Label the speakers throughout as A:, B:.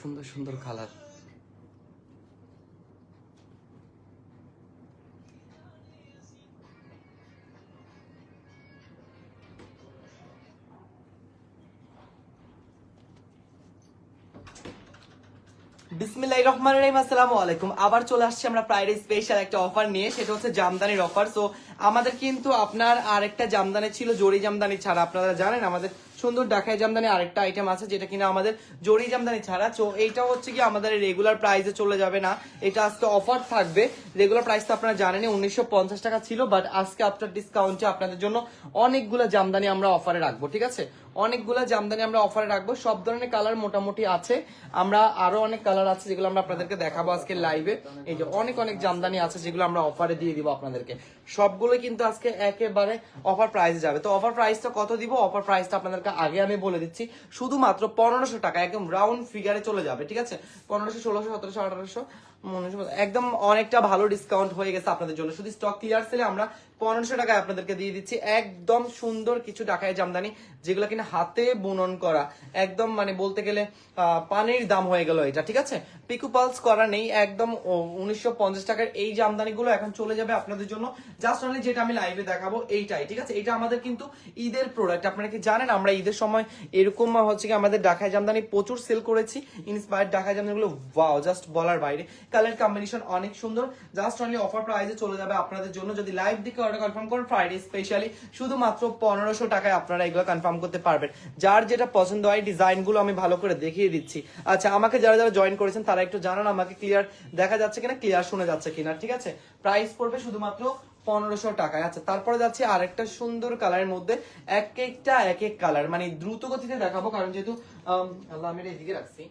A: সুন্দর সুন্দর কালার রহমানির রহিম, আসসালামু আলাইকুম। আবার চলে আসছি আমরা ফ্রাইডে স্পেশাল একটা অফার নিয়ে, সেটা হচ্ছে জামদানির অফার সো আমাদের কিন্তু আপনার আরেকটা জামদানি ছিল, জরি জামদানি ছাড়া। আপনারা জানেন, আমাদের সুন্দর ঢাকায় জামদানি আরেকটা আইটেম আছে যেটা কিনা আমাদের জরি জামদানি ছাড়া। তো এইটা হচ্ছে কি আমাদের রেগুলার প্রাইসে চলে যাবে না। এটা আজকে অফার থাকবে। রেগুলার প্রাইস তো আপনারা জানেন উনিশশো পঞ্চাশ টাকা ছিল বাট আজকে আফটার ডিসকাউন্টে আপনাদের জন্য অনেকগুলো জামদানি আমরা অফারে রাখব, ঠিক আছে? অনেকগুলো জামদানি আমরা অফারে রাখব। সব ধরনের কালার মোটামুটি আছে। আমরা আরও অনেক কালার আছে যেগুলো আমরা আপনাদেরকে দেখাবো আজকে লাইভে এই যে অনেক অনেক জামদানি আছে যেগুলো আমরা অফারে দিয়ে দিব আপনাদেরকে। সবগুলো কিন্তু আজকে একেবারে অফার প্রাইসে যাবে। তো অফার প্রাইসটা কত দিব? অফার প্রাইসটা আপনাদেরকে আগে আমি বলে দিচ্ছি, শুধুমাত্র পনেরোশো টাকা, একদম রাউন্ড ফিগারে চলে যাবে, ঠিক আছে? পনেরোশো, ষোলোশো, সতেরোশো, আঠারোশো একদম অনেকটা ভালো ডিসকাউন্ট হয়ে গেছে আপনাদের জন্য। শুধু স্টক ক্লিয়ার সেলে আমরা পনেরোশো টাকায় আপনাদেরকে দিয়ে দিচ্ছি। একদম সুন্দর কিছু টাকায় জামদানি, যেগুলো কিনা হাতে বুনন করা। একদম মানে বলতে গেলে পানির দাম হয়ে গেল এটা, ঠিক আছে? পিকু পালস করা নেই, একদম উনিশশো পঞ্চাশ টাকার এই জামদানিগুলো এখন চলে যাবে আপনাদের জন্য। জাস্ট অনলি যেটা আমি লাইভে দেখাবো এইটাই, ঠিক আছে? এটা আমাদের কিন্তু ঈদের প্রোডাক্ট আপনারা কি জানেন, আমরা ঈদের সময় এরকম, হচ্ছে কি, আমাদের ঢাকায় জামদানি প্রচুর সেল করেছি। ইন্সপায়ার্ড ঢাকায় জামদানিগুলো ওয়াও জাস্ট বলার বাইরে। কালার কম্বিনেশন অনেক সুন্দর। জাস্ট অনলি অফার প্রাইসে চলে যাবে আপনাদের জন্য। যদি লাইভ দিকে অর্ডার কনফার্ম করেন ফ্রাইডে স্পেশালি শুধুমাত্র পনেরোশো টাকায় আপনারা এগুলো কনফার্ম করতে পারবেন। যার যেটা পছন্দ হয়, ডিজাইনগুলো আমি ভালো করে দেখিয়ে দিচ্ছি। আচ্ছা আমাকে যারা যারা জয়েন করেছেন, তারা একটু জানান আমাকে ক্লিয়ার দেখা যাচ্ছে কিনা ক্লিয়ার শোনা যাচ্ছে কিনা, ঠিক আছে? প্রাইস পড়বে শুধুমাত্র পনেরোশো টাকায়। আচ্ছা তারপরে যাচ্ছে আরেকটা সুন্দর কালারের মধ্যে। এক একটা, এক এক কালার মানে দ্রুত গতিতে দেখাবো, কারণ যেহেতু আল্লাহ আমি এদিকে রাখছি।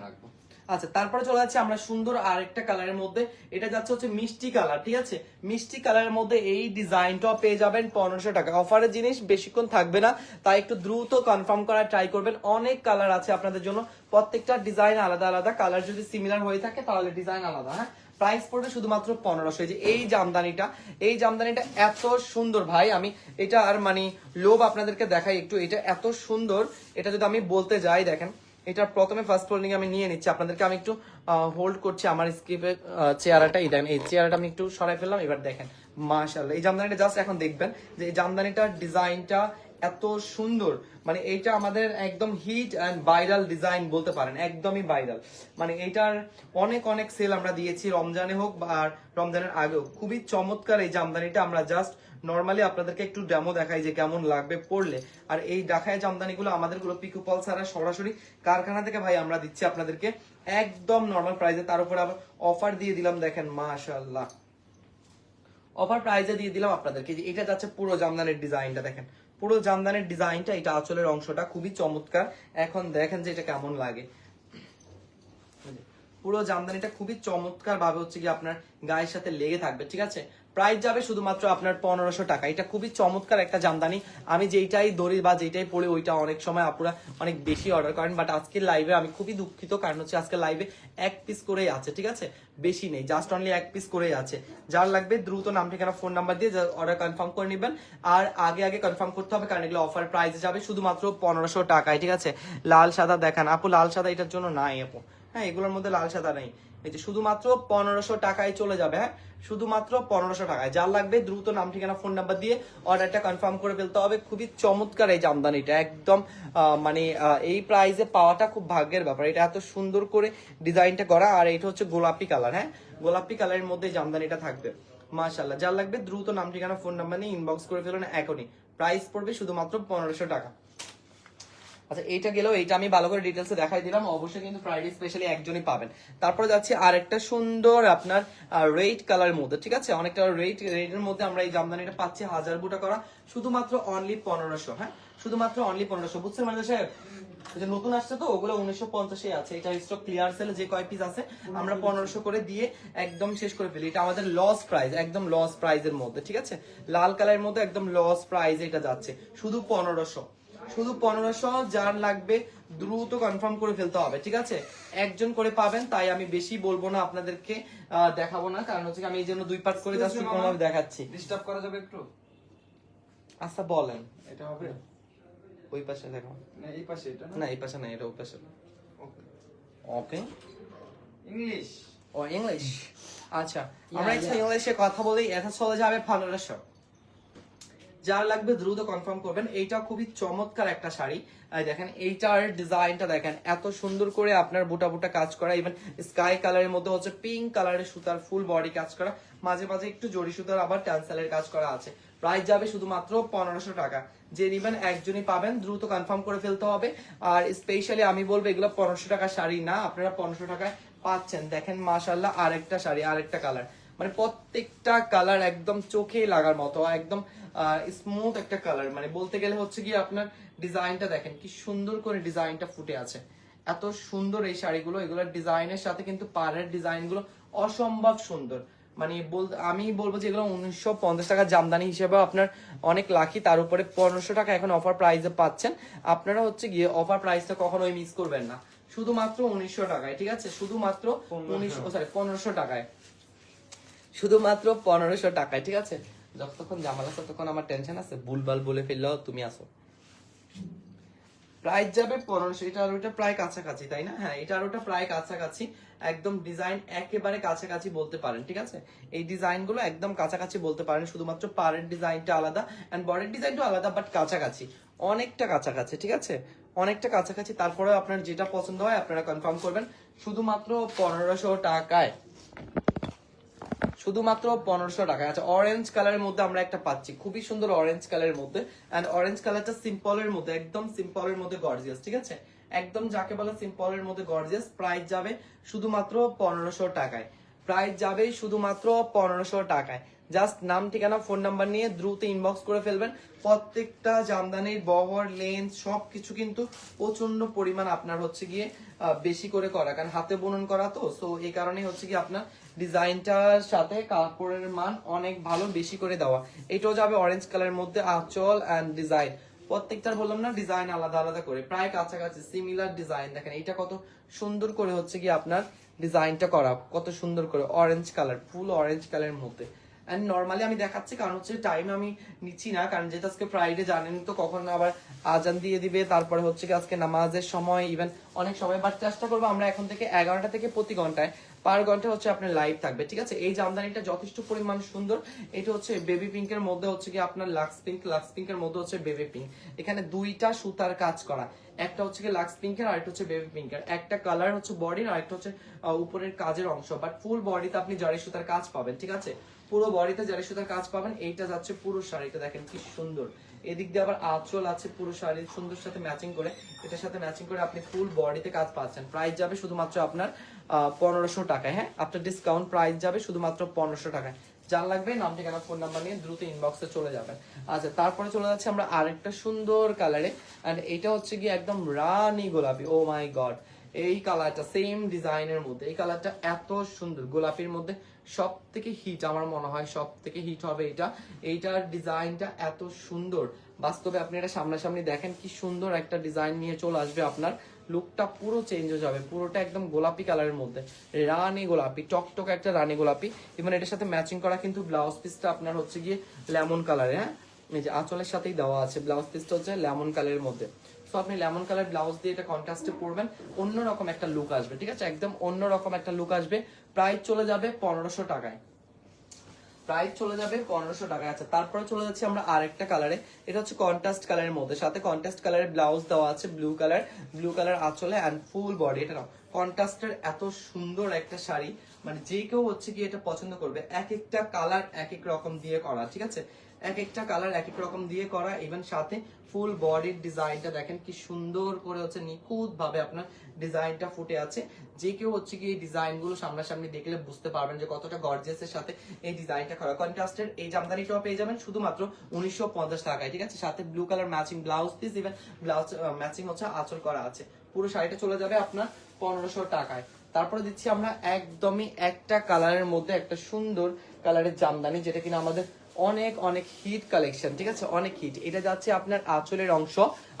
A: রাখব। আচ্ছা তারপরে চলে যাচ্ছে আমরা সুন্দর আরেকটা কালারের মধ্যে। এটা যাচ্ছে হচ্ছে মিষ্টি কালার ঠিক আছে? মিষ্টি কালারের মধ্যে এই ডিজাইনটাও পেয়ে যাবেন পনেরোশো টাকা। অফারের জিনিস বেশিক্ষণ থাকবে না, তাই একটু দ্রুত কনফার্ম করার ট্রাই করবেন। অনেক কালার আছে আপনাদের জন্য। প্রত্যেকটা ডিজাইন আলাদা আলাদা। কালার যদি সিমিলার হয়ে থাকে, তাহলে ডিজাইন আলাদা হ্যাঁ? প্রাইস পড়বে শুধুমাত্র পনেরোশো। যে এই জামদানিটা এই জামদানিটা এত সুন্দর ভাই। আমি এটা আর মানে লোভ আপনাদেরকে দেখাই একটু। এটা এত সুন্দর, এটা যদি আমি বলতে যাই, দেখেন। এটা প্রথমে ফার্স্ট ফোল্ডিং আমি নিয়ে নিচ্ছি। আপনাদেরকে আমি একটু হোল্ড করছি আমার স্কিপের চেয়ারাটা এই দেখেন এই চেয়ারটা আমি একটু সরাই ফেললাম, এবার দেখেন। মাশাল্লাহ এই জামদানিটা জাস্ট এখন দেখবেন যে এই জামদানিটার ডিজাইনটা এত সুন্দর। মানে এইটা আমাদের একদম হিট অ্যান্ড ভাইরাল ডিজাইন বলতে পারেন, একদমই ভাইরাল মানে এইটার অনেক অনেক সেল আমরা দিয়েছি, রমজানে হোক বা রমজানের আগেও। খুবই চমৎকার এই জামদানিটা আমরা জাস্ট নর্মালি আপনাদেরকে একটু ডেমো দেখাই যে কেমন লাগবে পড়লে। আর এই ডাকায় জামদানিগুলো আমাদেরগুলো পিকু পল ছাড়া সরাসরি কারখানা থেকে ভাই আমরা দিচ্ছি আপনাদেরকে। একদম নর্মাল প্রাইসে তার উপরে আবার অফার দিয়ে দিলাম, দেখেন মাশাল্লাহ অফার প্রাইজে দিয়ে দিলাম আপনাদেরকে। যে এটা যাচ্ছে পুরো জামদানির ডিজাইনটা দেখেন। পুরো জামদানির ডিজাইনটা এটা আঁচলের অংশটা খুবই চমৎকার। এখন দেখেন যে এটা কেমন লাগে। পুরো জামদানিটা খুবই চমৎকার ভাবে হচ্ছে কি আপনার গায়ের সাথে লেগে থাকবে, ঠিক আছে? প্রাইস যাবে শুধুমাত্র আপনার পনেরোশো টাকা। এটা খুবই চমৎকার একটা জামদানি। আমি যেইটাই দড়ি বা যেইটাই পড়ি ওইটা অনেক সময় আপুরা অনেক বেশি অর্ডার করেন বাট আজকের লাইভে আমি খুবই দুঃখিত। কারণ হচ্ছে আজকে লাইভে এক পিস করেই আছে, ঠিক আছে? বেশি নেই জাস্ট অনলি এক পিস করেই আছে। যার লাগবে দ্রুত নাম, ঠিকানা ফোন নাম্বার দিয়ে অর্ডার কনফার্ম করে নেবেন। আর আগে আগে কনফার্ম করতে হবে, কারণ এগুলো অফার প্রাইস যাবে শুধুমাত্র পনেরোশো টাকায়, ঠিক আছে? লাল সাদা দেখান। আপু, লাল সাদা এটার জন্য নাই, আপু। হ্যাঁ এগুলোর মধ্যে লাল সাদা নেই। এই যে শুধুমাত্র পনেরোশো টাকায় চলে যাবে হ্যাঁ? শুধুমাত্র পনেরোশো টাকায়। যার লাগবে দ্রুত নাম, ঠিকানা ফোন নাম্বার দিয়ে অর্ডারটা কনফার্ম করে ফেলতে হবে। খুবই চমৎকার এই জামদানিটা। একদম মানে এই প্রাইসে পাওয়াটা খুব ভাগ্যের ব্যাপার। এটা এত সুন্দর করে ডিজাইনটা করা। আর এটা হচ্ছে গোলাপি কালার হ্যাঁ? গোলাপি কালারের মধ্যে জামদানিটা থাকবে। মাশাল্লাহ যার লাগবে দ্রুত নাম, ঠিকানা ফোন নাম্বার নিয়ে ইনবক্স করে ফেলুন এখনই। প্রাইস পড়বে শুধুমাত্র পনেরোশো টাকা। আচ্ছা এইটা গেলেও এইটা আমি ভালো করে ডিটেলসে দেখাই দিলাম। অবশ্যই কিন্তু ফ্রাইডে স্পেশালি একজনই পাবেন। তারপরে যাচ্ছি আরেকটা সুন্দর আপনার রেড কালারের মধ্যে, ঠিক আছে? অনেকটা রেড রেডের মধ্যে আমরা এই জামদানিটা পাচ্ছি হাজার বুটা করা। শুধুমাত্র অনলি পনেরোশো হ্যাঁ? শুধুমাত্র অনলি পনেরোশো। বুঝছেন মানে সাহেব? যে নতুন আসছে তো, ওগুলো উনিশশো পঞ্চাশে আছে। এটা স্টক ক্লিয়ার সেল যে কয় পিস আছে, আমরা পনেরোশো করে দিয়ে একদম শেষ করে ফেলি। এটা আমাদের লস প্রাইস একদম লস প্রাইজের মধ্যে, ঠিক আছে? লাল কালারের মধ্যে একদম লস প্রাইস এটা যাচ্ছে। শুধু পনেরোশো। শুধু পনেরোশো যার লাগবে দ্রুত কনফার্ম করে ফেলতে হবে ঠিক আছে? একজন করে পাবেন তাই আমি বেশি বলব না আপনাদেরকে দেখাবো না কারণ হচ্ছে আমি এই জন্য দুই পার্ট করে জাস্ট কোনোভাবে দেখাচ্ছি।
B: ডিস্টার্ব করা যাবে একটু?
A: আচ্ছা বলেন।
B: এটা হবে?
A: ওই পাশে দেখো।
B: না এই পাশে এটা
A: না? এই পাশে না এটা ওই পাশে ওকে
B: ইংলিশ
A: ও ইংলিশ আচ্ছা আমরা একটু ইংলিশে কথা বলি এটা চলে যাবে পনেরোশো যার লাগবে দ্রুত কনফার্ম করবেন। এইটা খুবই চমৎকার একটা শাড়ি। দেখেন, এইটার ডিজাইনটা দেখেন, এত সুন্দর করে আপনার বুটা বুটা কাজ করা। ইভেন স্কাই কালারের মধ্যে হচ্ছে পিঙ্ক কালারের সুতার ফুল বডি কাজ করা। মাঝে মাঝে একটু জড়ি সুতার, আবার ট্যান্সেলের কাজ করা আছে। প্রাইস যাবে শুধুমাত্র পনেরোশো টাকা। যে নিবেন একজনই পাবেন, দ্রুত কনফার্ম করে ফেলতে হবে। আর স্পেশালি আমি বলব, এগুলো পনেরোশো টাকা শাড়ি না, আপনারা পনেরোশো টাকায় পাচ্ছেন। দেখেন মাশাল্লাহ আরেকটা শাড়ি, আরেকটা কালার মানে প্রত্যেকটা কালার একদম চোখে লাগার মতো একদম স্মুথ একটা কালার মানে বলতে গেলে হচ্ছে কি আপনার ডিজাইনটা দেখেন কি সুন্দর করে ডিজাইনটা ফুটে আছে। এত সুন্দর এই শাড়িগুলো এগুলোর ডিজাইনের সাথে কিন্তু পাড়ের ডিজাইনগুলো অসম্ভব সুন্দর। মানে বল আমি বলব যে এগুলো উনিশশো পঞ্চাশ টাকা জামদানি হিসেবে আপনার অনেক লাকি তার উপরে পনেরোশো টাকা এখন অফার প্রাইসে পাচ্ছেন। আপনারা হচ্ছে গিয়ে অফার প্রাইসটা কখনোই মিস করবেন না। শুধুমাত্র উনিশশো টাকায় ঠিক আছে? শুধুমাত্র উনিশশো সরি পনেরোশো টাকায়। শুধুমাত্র পনেরোশো টাকায়, ঠিক আছে? যতক্ষণ জামাল আছে ততক্ষণ আমার টেনশন আছে। ভুলভাল বলে ফেললেও তুমি আসো। প্রাইস যাবে পনেরোশো, এটা আর ওটা প্রায় কাছাকাছি, তাই না? হ্যাঁ এটা আর, ওটা প্রায় কাছাকাছি। একদম ডিজাইন একেবারে কাছাকাছি বলতে পারেন, ঠিক আছে? এই ডিজাইনগুলো একদম কাছাকাছি বলতে পারেন, শুধুমাত্র পাড়ের ডিজাইনটা আলাদা অ্যান্ড বডির ডিজাইনটা আলাদা বাট কাছাকাছি। অনেকটা কাছাকাছি, ঠিক আছে? অনেকটা কাছাকাছি তারপরে আপনার যেটা পছন্দ হয়, আপনারা কনফার্ম করবেন। শুধুমাত্র পনেরোশো টাকায়। শুধুমাত্র পনেরোশো টাকা আচ্ছা অরেঞ্জ কালারের মধ্যে আমরা একটা পাচ্ছি। খুবই সুন্দর অরেঞ্জ কালারের মধ্যে। অ্যান্ড অরেঞ্জ কালারটা সিম্পলের মধ্যে, একদম সিম্পলের মধ্যে গর্জিয়াস ঠিক আছে? একদম যাকে বলে সিম্পলের মধ্যে গর্জিয়াস প্রাইস যাবে শুধুমাত্র পনেরোশো টাকায়। প্রাইস যাবে শুধুমাত্র পনেরোশো টাকায়। জাস্ট নাম, ঠিকানা ফোন নাম্বার নিয়ে দ্রুত ইনবক্স করে ফেলবেন। প্রত্যেকটা জামদানির বহর লেন্স সবকিছু কিন্তু প্রচণ্ড পরিমাণ আপনার হচ্ছে গিয়ে বেশি করে করা। কারণ হাতে বুনন করা তো সো এই কারণে হচ্ছে কি আপনার ডিজাইনটার সাথে কাপড়ের মান অনেক ভালো, বেশি করে দেওয়া। এটাও যাবে অরেঞ্জ কালারের মধ্যে, আঁচল অ্যান্ড ডিজাইন প্রত্যেকটার বললাম না ডিজাইন আলাদা আলাদা করে। প্রায় কাছাকাছি সিমিলার ডিজাইন দেখেন, এটা কত সুন্দর করে হচ্ছে কি আপনার ডিজাইনটা করা, কত সুন্দর করে অরেঞ্জ কালার ফুল অরেঞ্জ কালারের মধ্যে। অ্যান্ড নর্মালি আমি দেখাচ্ছি, কারণ হচ্ছে টাইম আমি নিচ্ছি না, কারণ যেহেতু আজকে ফ্রাইডে জানেন তো, কখন আবার আজান দিয়ে দিবে, তারপরে হচ্ছে কি আজকে নামাজের সময় ইভেন অনেক সময় বাট চেষ্টা করব আমরা এখন থেকে এগারোটা থেকে প্রতি ঘন্টায়, পার ঘণ্টা হচ্ছে আপনার লাইভ থাকবে, ঠিক আছে? এই জামদানিটা যথেষ্ট পরিমাণ সুন্দর। এটা হচ্ছে বেবি পিঙ্কের মধ্যে হচ্ছে কি আপনার লাক্স পিঙ্ক লাক্স পিঙ্কের মধ্যে হচ্ছে বেবি পিঙ্ক এখানে দুইটা সুতার কাজ করা, একটা হচ্ছে কি লাক্স পিঙ্কের আর একটা হচ্ছে বেবি পিঙ্কের একটা কালার হচ্ছে বডির আর একটা হচ্ছে উপরের কাজের অংশ বাট ফুল বডিতে আপনি জারি সুতার কাজ পাবেন, ঠিক আছে? পুরো বডিতে জারি সুতার কাজ পাবেন, এইটা যাচ্ছে পুরো শাড়িটা দেখেন কি সুন্দর। এদিক দিয়ে আবার আঁচল আছে পুরো শাড়ির সুন্দর সাথে ম্যাচিং করে। এটার সাথে ম্যাচিং করে আপনি ফুল বডিতে কাজ পাচ্ছেন। প্রাইস যাবে শুধুমাত্র আপনার পনেরোশো টাকায় হ্যাঁ? আপনার ডিসকাউন্ট প্রাইস যাবে শুধুমাত্র পনেরোশো টাকায়। যার লাগবে নাম ঠিকানা ফোন নাম্বার নিয়ে দ্রুত ইনবক্সে চলে যাবেন। আচ্ছা তারপরে চলে যাচ্ছে আমরা আরেকটা সুন্দর কালারে অ্যান্ড এটা হচ্ছে গিয়ে একদম রানী গোলাপি। ও মাই গড এই কালারটা সেম ডিজাইনের মধ্যে, এই কালারটা এত সুন্দর। গোলাপির মধ্যে সব থেকে হিট আমার মনে হয় সব থেকে হিট হবে এটা। এইটার ডিজাইনটা এত সুন্দর। বাস্তবে আপনি এটা সামনাসামনি দেখেন, কি সুন্দর একটা ডিজাইন নিয়ে চলে আসবে আপনার। লুকটা পুরো চেঞ্জ হয়ে যাবে, পুরোটা একদম গোলাপি কালারের মধ্যে। রানী গোলাপি, টকটক একটা রানী গোলাপি। এবং এটার সাথে ম্যাচিং করা কিন্তু ব্লাউজ পিসটা আপনার হচ্ছে গিয়ে লেমন কালারে হ্যাঁ? এই যে আঁচলের সাথেই দেওয়া আছে ব্লাউজ পিসটা হচ্ছে লেমন কালারের মধ্যে। সো আপনি লেমন কালার ব্লাউজ দিয়ে এটা কন্ট্রাস্টে পরবেন, অন্যরকম একটা লুক আসবে, ঠিক আছে? একদম অন্যরকম একটা লুক আসবে। প্রাইস চলে যাবে পনেরোশো টাকায়। প্রাইস চলে যাবে পনেরোশো টাকা আচ্ছা তারপরে চলে যাচ্ছে আমরা আরেকটা কালারে এটা হচ্ছে কন্ট্রাস্ট কালারের মধ্যে। সাথে কন্ট্রাস্ট কালারের ব্লাউজ দেওয়া আছে ব্লু কালার ব্লু কালার আঁচলে অ্যান্ড ফুল বডি এটা নাও। কন্ট্রাস্টের এত সুন্দর একটা শাড়ি। মানে যে কেউ হচ্ছে কি এটা পছন্দ করবে, এক একটা কালার এক এক রকম দিয়ে করা, ঠিক আছে? এক একটা কালার এক এক রকম দিয়ে করা ইভেন সাথে ফুল বডির ডিজাইনটা দেখেন কি সুন্দর করে হচ্ছে নিখুঁত ভাবে আপনার ডিজাইনটা ফুটে আছে। যে কেউ হচ্ছে কি এই ডিজাইনগুলো সামনাসামনি দেখলে বুঝতে পারবেন যে কতটা গর্জিয়াসের সাথে এই ডিজাইনটা করা। কন্ট্রাস্টের এই জামদানি জামদানিটাও পেয়ে যাবেন শুধুমাত্র উনিশশো পঞ্চাশ টাকায়, ঠিক আছে? সাথে blue colour matching blouse piece even blouse matching হচ্ছে আঁচল করা আছে। পুরো শাড়িটা চলে যাবে আপনার পনেরোশো টাকায়। তারপরে দিচ্ছি আমরা একদমই একটা কালারের মধ্যে একটা সুন্দর কালারের জামদানি, যেটা কিনা আমাদের অনেক অনেক হিট কালেকশন ঠিক আছে? অনেক হিট এটা যাচ্ছে আপনার আঁচলের অংশ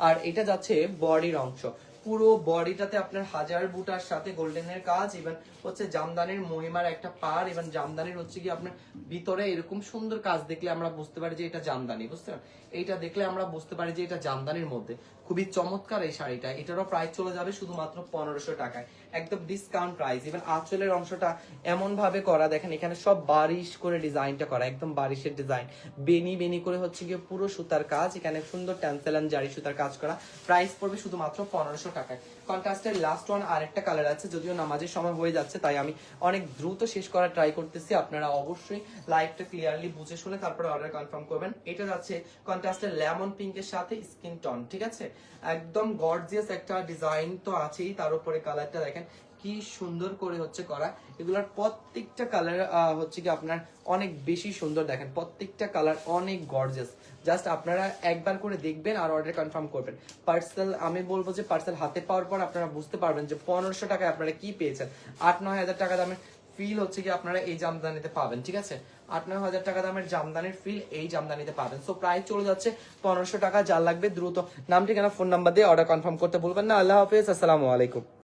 A: আর এটা যাচ্ছে বডির অংশ। পুরো বডিটাতে আপনার হাজার বুটার সাথে গোল্ডেনের কাজ ইভেন হচ্ছে জামদানির মহিমার একটা পার ইভেন জামদানির হচ্ছে কি আপনার ভিতরে এরকম সুন্দর কাজ দেখলে আমরা বুঝতে পারি যে এটা জামদানি বুঝতে পারেন এইটা দেখলে আমরা বুঝতে পারি যে এটা জামদানির মধ্যে। খুবই চমৎকার এই শাড়িটা। এটারও প্রাইস চলে যাবে শুধুমাত্র পনেরোশো টাকায়। একদম ডিসকাউন্ট প্রাইস ইভেন আঁচলের অংশটা এমন ভাবে করা, দেখেন এখানে সব বারিশ করে ডিজাইনটা করা, একদম বারিশের ডিজাইন। বেনি বেনি করে হচ্ছে গিয়ে পুরো সুতার কাজ, এখানে সুন্দর ট্যান্সেলান জারি সুতার কাজ করা। প্রাইস পড়বে শুধুমাত্র পনেরোশো টাকায়। কন্ট্রাস্টের লাস্ট ওয়ান আরেকটা কালার আছে, যদিও নামাজের সময় হয়ে যাচ্ছে, তাই আমি অনেক দ্রুত শেষ করার ট্রাই করতেছি। আপনারা অবশ্যই লাইভটা ক্লিয়ারলি বুঝে শুনে তারপরে অর্ডার কনফার্ম করবেন। এটা যাচ্ছে কন্ট্রাস্টের লেমন পিঙ্কের সাথে স্কিন টন ঠিক আছে? একদম গর্জিয়াস একটা ডিজাইন তো আছেই, তার উপরে কালারটা দেখেন, কি সুন্দর করে হচ্ছে করা। এগুলোর প্রত্যেকটা কালার হচ্ছে কি আপনার অনেক বেশি সুন্দর দেখেন, প্রত্যেকটা কালার অনেক গর্জিয়াস জাস্ট আপনারা একবার করে দেখবেন আর অর্ডার কনফার্ম করবেন। পার্সেল আমি বলব যে পার্সেল হাতে পাওয়ার পর আপনারা বুঝতে পারবেন যে পনেরোশো টাকায় আপনারা কি পেয়েছেন। আট নয় হাজার টাকা দামের ফিল হচ্ছে কি আপনারা এই জামদানিতে পাবেন, ঠিক আছে? আট নয় হাজার টাকা দামের জামদানির ফিল এই জামদানিতে পাবেন। সো প্রায় চলে যাচ্ছে পনেরোশো টাকা, যা লাগবে দ্রুত। নাম ঠিকানা ফোন নাম্বার দিয়ে অর্ডার কনফার্ম করতে বলবেন না। আল্লাহ হাফিজ, আসসালামু আলাইকুম।